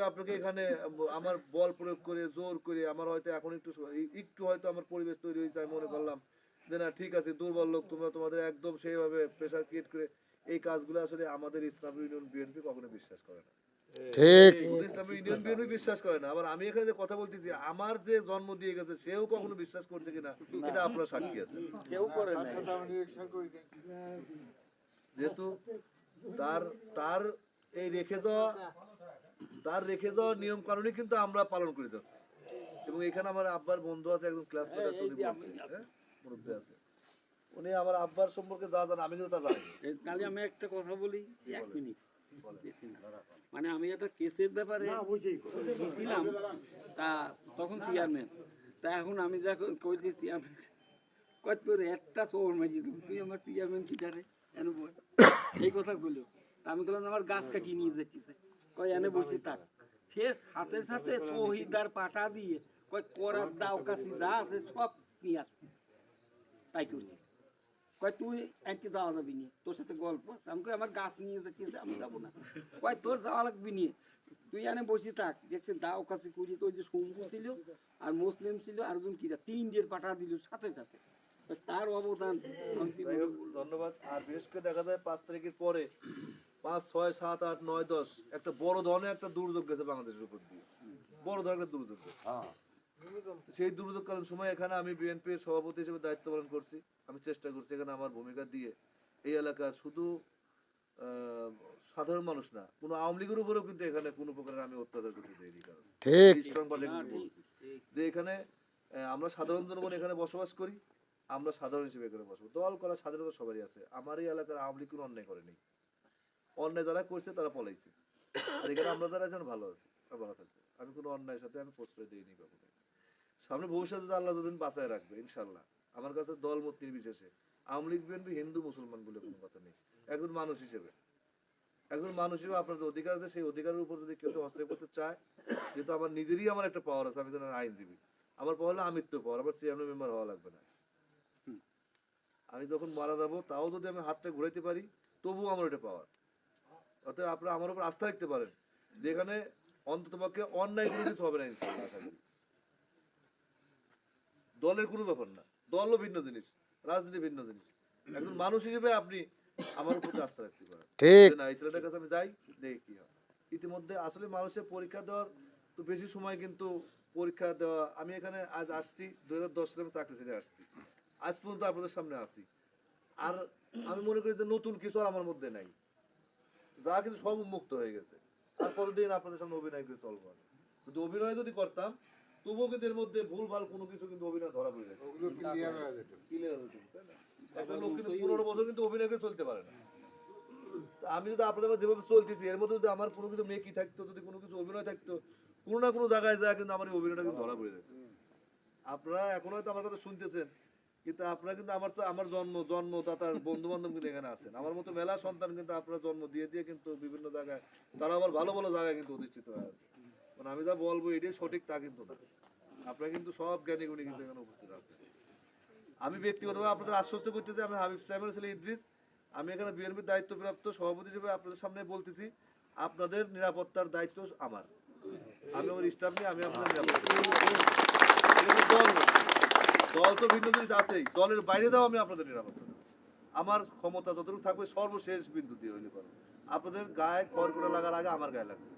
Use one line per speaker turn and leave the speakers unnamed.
হিসেবে আপনাকে এখানে আমার বল প্রয়োগ করে জোর করে আমার হয়তো এখন একটু একটু হয়তো আমার পরিবেশ তৈরি হয়েছে আমি মনে করলাম যে না ঠিক আছে দুর্বল লোক তোমরা তোমাদের একদম সেইভাবে প্রেশার ক্রিয়েট করে এই কাজগুলো আসলে আমাদের ইসলাম ইউনিয়ন বিএনপি কখনো বিশ্বাস করে না।
ঠিক।
ইসলামী ইউনিয়ন বিএনপি বিশ্বাস করে না আবার আমি এখানে যে কথা বলতেছি আমার যে জন্ম দিয়ে গেছে সেও কখনো বিশ্বাস করছে কিনা এটা আপনার সাক্ষী আছে।
কেউ করে না
যেহেতু তার তার এই রেখে যাওয়া তার রেখে যাওয়া নিয়ম কানুনই কিন্তু আমরা পালন করে যাচ্ছি। এবং এখানে আমার আব্বার বন্ধু আছে একজন ক্লাসমেট আছে উনি বলছে হ্যাঁ মুরব্বী আছে। উনি আমার আব্বার সম্পর্কে যা জানে আমি কিন্তু তা জানি
তাহলে আমি একটা কথা বলি এক মিনিট। মানে আমি একটা কেসের ব্যাপারে গেছিলাম তা তখন চেয়ারম্যান তা এখন আমি যা কইছি চেয়ারম্যান কত তোর একটা চোর মাঝি তুই আমার চেয়ারম্যান কি জানে এই কথা বলল। আমি বললাম আমার গাছ কাটিয়ে নিয়ে যাচ্ছিছে কয় এনে বসে থাক। সে সাথে সাথে শহীদার পাটা দিয়ে কয় করার দাও কাছি যা আছে সব নিয়ে আসবি তাই করছি। কয় তুই একটি যাওয়া যাবি নিয়ে তোর সাথে গল্প আমি কই আমার গাছ নিয়ে যাচ্ছি আমি যাব না। কয় তোর যাওয়া লাগবি নিয়ে তুই এনে বসে থাক। দেখছি দাও কাছে করি ওই যে শম্ভু ছিল আর মুসলিম ছিল আর একজন কিরা তিন ডের পাঠা দিল সাথে সাথে। তার অবদান?
ধন্যবাদ। আর বিশেষ করে দেখা যায় পাঁচ তারিখের পরে পাঁচ ছয় সাত আট নয় দশ। একটা বড় ধরনের একটা দুর্যোগ গেছে বাংলাদেশের উপর দিয়ে। বড় ধরনের একটা দুর্যোগ গেছে। সেই দুর্যোগকালীন সময় এখানে আমি বিএনপির সভাপতি হিসেবে দায়িত্ব পালন করছি। আমি চেষ্টা করছি এখানে আমার ভূমিকা দিয়ে এই এলাকার শুধু সাধারণ মানুষ না কোনো আওয়ামী লীগের উপরেও কিন্তু এখানে কোনো প্রকারের আমি অত্যাচার করতে দেয়নি কারণ। যে এখানে আমরা সাধারণ জনগণ এখানে বসবাস করি আমরা সাধারণ হিসেবে এখানে বসবাস দল করা স্বাধীনতা সবারই আছে। আমার এই এলাকার আওয়ামী লীগ কোনো অন্যায় করেনি। অন্যায় যারা করছে তারা পলাইছে। আর এখানে আমরা যারা যেন ভালো আছি। ভালো থাকব। আমি কোনো অন্যায়ের সাথে আমি প্রশ্রয় দিইনি কখনো সামনে ভবিষ্যতে আল্লাহ যতদিন বাঁচায় রাখবে ইনশাল্লাহ আমার কাছে দল মত নির্বিশেষে আওয়ামী লীগ বিএনপি হিন্দু মুসলমান বলে কোনো কথা নেই। একজন মানুষ হিসেবে। একজন মানুষ হিসেবে আপনার যে অধিকার আছে সেই অধিকারের উপর যদি কেউ হস্তক্ষেপ করতে চায় যেহেতু আমার নিজেরই আমার একটা পাওয়ার আছে আমি তো আইনজীবী। আমার পাওয়ার হলো আমিত্ব পাওয়ার আমার চেয়ারম্যান মেম্বার হওয়া লাগবে না। আমি যখন মারা যাব তাও যদি আমি হাতটা ঘুরাইতে পারি তবুও আমার এটা পাওয়ার অতএব আপনারা আমার উপর আস্থা রাখতে পারেন যেখানে অন্তত পক্ষে অন্যায় কোনো কিছু হবে না আশা করি। দলের কোনো ব্যাপার না। দলও ভিন্ন জিনিস রাজনীতি ভিন্ন জিনিস। একজন মানুষ হিসেবে আপনি আমার উপর আস্থা রাখতে পারেন।
ঠিক।
না এই ছেলেটার কাছে আমি যাই দেখি কি হয়। ইতিমধ্যে আসলে মানুষের পরীক্ষা দেওয়ার তো বেশি সময় কিন্তু পরীক্ষা দেওয়া আমি এখানে আজ আসছি দুই হাজার দশ সালে চাকরি ছেড়ে আসছি। আজ পর্যন্ত আপনাদের সামনে আসি আর আমি মনে করি যে নতুন কিছু আর আমার মধ্যে নাই। যা কিছু সব উন্মুক্ত হয়ে গেছে। আর কতদিন আপনাদের সামনে অভিনয় করে চলবো আমি? যদি অভিনয় যদি করতাম তবুও কিন্তু এর মধ্যে ভুল ভালো কোনো কিছু কিন্তু অভিনয় ধরা পড়ে যায়। ক্লিয়ার হয়ে যেত। তাই না? একটা লোক কিন্তু পনেরো বছর কিন্তু অভিনয় করে চলতে পারে না। আমি যদি আপনাদের যেভাবে চলতেছি এর মধ্যে যদি আমার কোনো কিছু মেকি থাকতো যদি কোনো কিছু অভিনয় থাকতো কোনো না কোনো জায়গায় যায় কিন্তু আমার এই অভিনয়টা কিন্তু ধরা পড়ে যেত। আপনারা এখন হয়তো আমার কথা শুনতেছেন কিন্তু আপনারা কিন্তু আমার আমার জন্ম, জন্মদাতার বন্ধু বান্ধব কিন্তু এখানে আছেন। আমার মতো মেলা সন্তান কিন্তু আপনারা জন্ম দিয়ে দিয়ে কিন্তু বিভিন্ন জায়গায় তারা আবার ভালো ভালো জায়গায় কিন্তু অধিষ্ঠিত হয়ে আছে। মানে আমি যা বলব, এটাই সঠিক তা কিন্তু না। আপনারা কিন্তু সব জ্ঞানী গুণী কিন্তু এখানে উপস্থিত আছে আমি ব্যক্তিগতভাবে আপনাদের আশ্বস্ত করতে করতেছি আমি হাবিব সাহেবের ছেলে ইদ্রিস। আমি এখানে বিএনপির দায়িত্বপ্রাপ্ত সভাপতি হিসেবে আপনাদের সামনে বলতেছি, আপনাদের নিরাপত্তার দায়িত্ব আমার। আমি আমার স্টাফ নিয়ে, আমি আপনাদের নিরাপত্তা দল তো ভিন্ন জিনিস আছেই। দলের বাইরে দাও, আমি আপনাদের নিরাপত্তা। আমার ক্ষমতা যতটুকু থাকবে, সর্বশেষ বিন্দু দিয়ে হইলে আপনাদের গায়ে খড় করে লাগার আগে আমার গায়ে লাগবে।